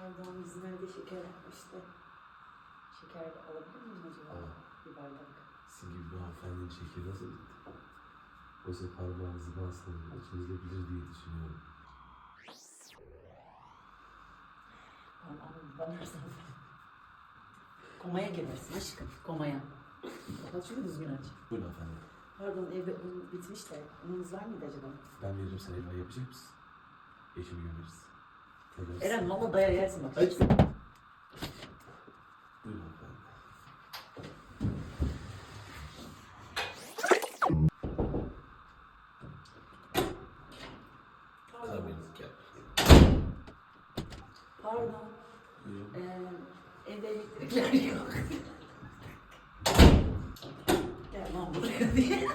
Pardon bizim evde şeker yapmıştı. Şeker de alabilir miyim acaba? Al. Bir bardak. Sizin gibi bir hanımefendinin şekeri nasıl bitti? Oysa parmağınızı basmayın. İçinizde bilir diye düşünüyorum. Parmağımı banarsan. Komaya girersin aşkım. Komaya. Bak şunu düzgün aç. Buyurun efendim. Pardon evde un bitmiş de ununuz var mıydı acaba? Ben veririm sana helva yapacak mısın? Eşimi gömeriz. Eren valla daya yersin bak. Efendim. Pardon. Ee, evde elektrikler yok. Gel lan buraya diye.